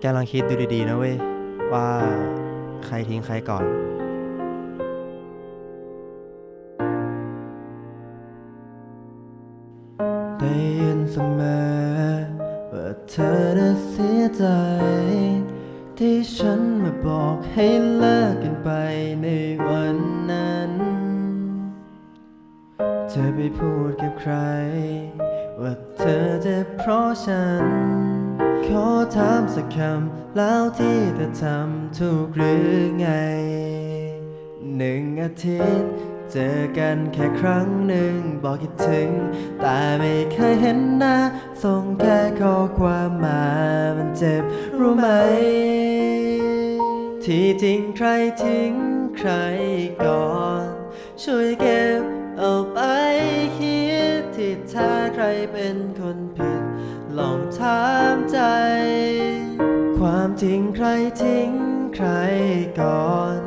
แกลองคิดดูดีๆนะเว้ย ว่าใครทิ้งใครก่อน ได้ยินเสมอว่าเธอน่ะเสียใจ ที่ฉันมาบอกให้เลิกกันไปในวันนั้น เธอไปพูดกับใคร ว่าเธอเจ็บเพราะฉัน ขอถามสักคำแล้วที่เธอทำถูกหรือไง หนึ่งอาทิตย์เจอกันแค่ครั้งหนึ่งบอกคิดถึง แต่ไม่เคยเห็นหน้าส่งแค่ข้อความมามันเจ็บรู้ไหม ที่จริงใครทิ้งใครก่อน ช่วยเก็บเอาไปคิดที่ถ้าใครเป็นคนผิด ลองถามใจ ความจริงใครทิ้งใครก่อน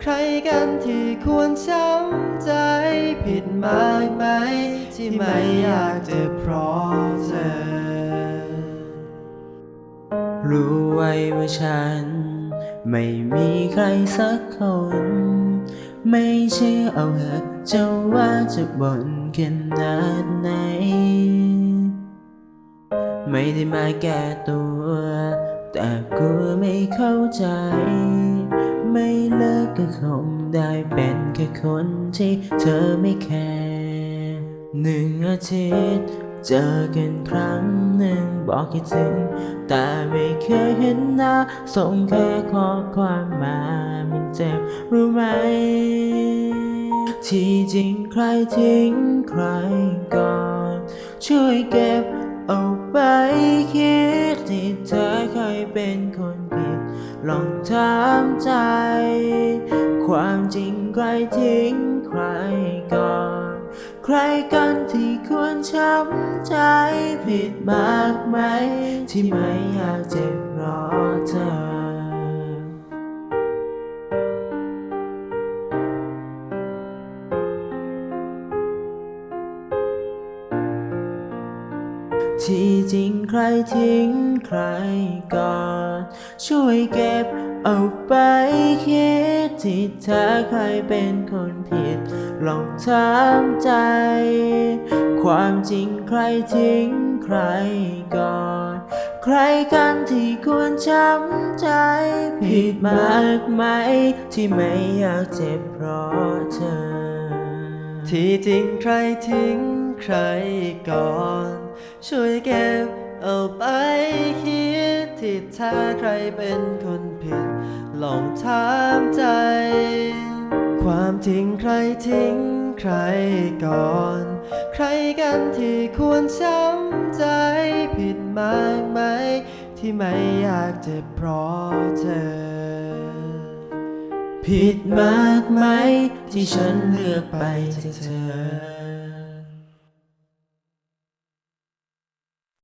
ใครกันที่ควรช้ำใจผิดมากไหม ที่ไม่อยากจะเพราะเธอ รู้ไว้ว่าฉัน ไม่มีใครสักคน ไม่เชื่อเอาเหอะจะว่าจะบ่นขนาดไหน ไม่ได้มาแก้ตัว แต่กูไม่เข้าใจ ไม่เลิกก็คงได้เป็นแค่คนที่เธอไม่แคร์หนึ่งอาทิตย์เจอกันครั้งหนึ่งบอกคิดถึง แต่ไม่เคยเห็นหน้าส่งแค่ข้อความมามันเจ็บรู้ไหม ที่จริงใครทิ้งใครก่อน ช่วยเก็บ เอาไปคิดที่เธอเคยเป็นคนผิด ลองถามใจ ความจริงใครทิ้งใครก่อน ใครกันที่ควรช้ำใจผิดมากไหม ที่ไม่อยากเจ็บเพราะ ที่จริงใครทิ้งใครก่อน ช่วยเก็บเอาไปคิดที่เธอใครเป็นคนผิด ลองถามใจ ความจริงใครทิ้งใครก่อน ใครกันที่ควรช้ำใจ ผิดมากไหม ที่ไม่อยากเจ็บเพราะเธอ ที่จริงใครทิ้ง ใครก่อน ช่วยเก็บเอาไปคิดที่ถ้าใครเป็นคนผิด ลองถามใจ ความจริงใครทิ้งใครก่อน ใครกันที่ควรช้ำใจผิดมากไหม ที่ไม่อยากเจ็บเพราะเธอ ผิดมากไหมที่ฉันเลือกไปจากเธอ